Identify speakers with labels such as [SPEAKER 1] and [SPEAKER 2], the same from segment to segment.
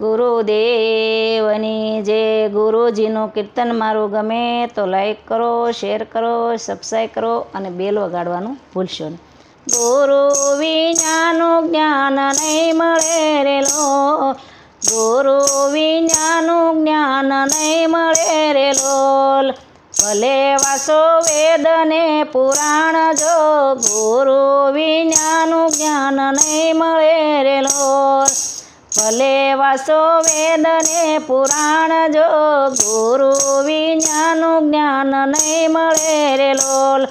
[SPEAKER 1] ગુરુદેવની જે ગુરુજીનું કીર્તન મારું ગમે તો લાઈક કરો શેર કરો સબસ્ક્રાઈબ કરો અને બેલ વગાડવાનું ભૂલશો નહીં. ગુરુ વિનાનું જ્ઞાન નહીં મળે રે લો. ગુરુ વિનાનું જ્ઞાન નહીં મળે રે લોલ ભલે વાસો વેદ ને પુરાણ જો, ગુરુ વિનાનું જ્ઞાન નહીં મળે રે લોલ ભલે વાસો વેદ ને પુરાણ જો ગુરુ વિજ્ઞાનું જ્ઞાન નહીં મળે રે લોલ.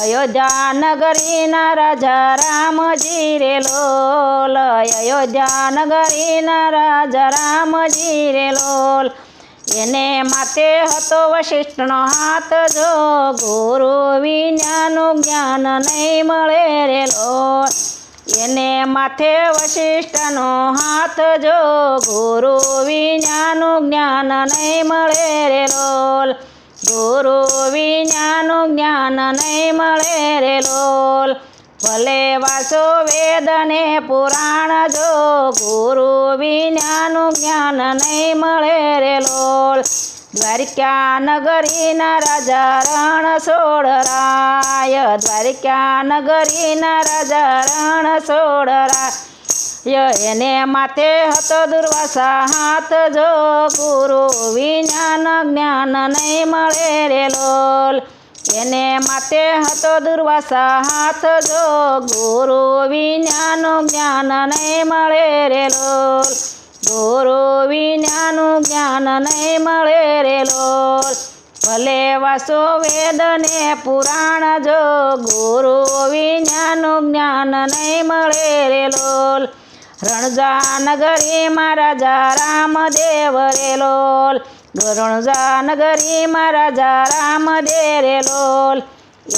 [SPEAKER 1] અયોધ્યા નગરીના રાજા રામજી રે લોલ. અયોધ્યા નગરીના રાજા રામજી રે લોલ. એને માથે હતો વશિષ્ઠનો હાથ જો, ગુરુ વિજ્ઞાનું જ્ઞાન નહીં મળે રે લોલ. એને માથે વશિષ્ઠનો હાથ જો ગુરુ વિજ્ઞાનું જ્ઞાન નહીં મળે રે લોલ. ગુરુ વિજ્ઞાનું જ્ઞાન નહીં મળે રે લોલ. ભલે વાસો વેદ ને પુરાણ જો ગુરુ વિજ્ઞાનું જ્ઞાન નહીં મળે રે લોલ. દ્વારિકા નગરીના રાજા રણ સોડરાય દ્વારિકા નગરીના રાજા રણ સોડરાય એને માથે હતો દુર્વાસા હાથ. જો ગુરુ વિજ્ઞાન જ્ઞાન નહીં મળે રે લોલ. એને માથે હતો દુર્વાસા હાથ. જો ગુરુ વિજ્ઞાન જ્ઞાન નહીં મળે રે લોલ. ગુરુ વિજ્ઞાનું જ્ઞાન નહીં મળે રે લોલ. ભલે વાસો વેદ ને પુરાણ જો, ગુરુ વિજ્ઞાનું જ્ઞાન નહીં મળે રે લોલ. રણજાનગરી મહારાજા રાજા રામદેવ રે લોલ. રણજાનગરી મહારાજા રાજા રામદેવ રે લોલ.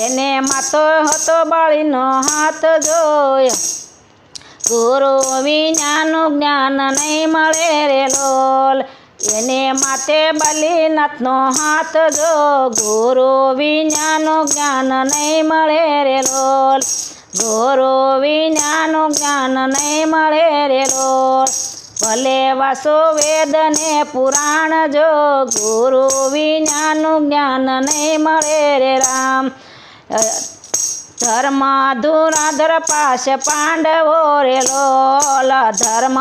[SPEAKER 1] એને માતો હતો બાળીનો હાથ જોયો. ગુરુ વિનાનું જ્ઞાન નહીં મળે રે લોલ. એને માટે બલિનાથનો હાથ જો ગુરુ વિનાનું જ્ઞાન નહીં મળે રે લોલ. ગુરુ વિનાનું જ્ઞાન નહીં મળે રે લોલ. ભલે વાસો વેદ ને પુરાણ જો ગુરુ વિનાનું જ્ઞાન નહીં મળે રે રામ. ધર્મ ધુરાધર પાસ પાંડવો રે લોલ. ધર્મ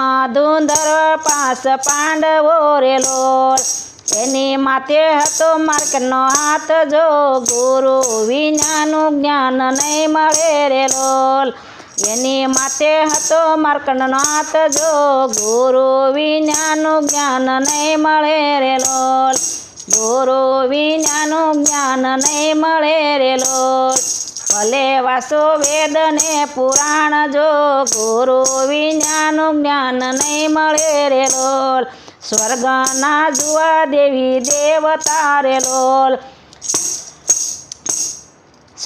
[SPEAKER 1] પાસ પાંડવો રે લોલ. એની માથે હતો માર્કનો હાથ જો ગુરુ વિનાનું જ્ઞાન નહીં મળે રે લોલ. એની માથે હતો માર્કનો હાથ જો ગુરુ વિનાનું જ્ઞાન નહીં મળે રે લોલ. ગુરુ વિનાનું જ્ઞાન નહીં મળે રે લોલ. ભલે વાસો વેદ ને પુરાણ જો, ગુરુ વિજ્ઞાન જ્ઞાન નહીં મળે રે લોલ. સ્વર્ગના જુવા દેવી દેવતા રે લોલ.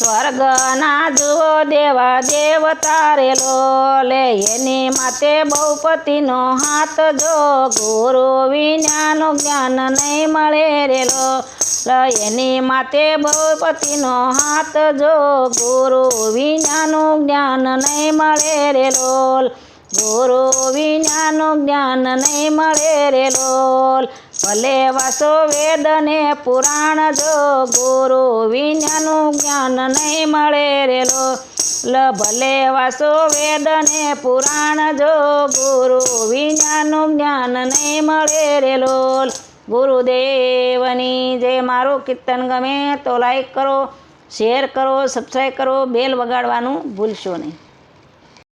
[SPEAKER 1] સ્વર્ગના જુઓ દેવા દેવ તારેલો લે એની માતે બહુપતિનો હાથ જો ગુરુ વિનાનું જ્ઞાન નહીં મળે રેલો એની માતે બહુપતિનો હાથ જો ગુરુ વિનાનું જ્ઞાન નહીં મળે રે લોલ ગુરુ વિજ્ઞાનું જ્ઞાન નહીં મળે રે લોલ. ભલે વાસો વેદ ને પુરાણ જો ગુરુ વિજ્ઞાનું જ્ઞાન નહીં મળે રે લોલ. ભલે વાસો વેદ ને પુરાણ જો ગુરુ વિજ્ઞાનું જ્ઞાન નહીં મળે રે લોલ. ગુરુદેવની જે મારું કીર્તન ગમે તો લાઈક કરો શેર કરો સબસ્ક્રાઈબ કરો બેલ વગાડવાનું ભૂલશો નહીં.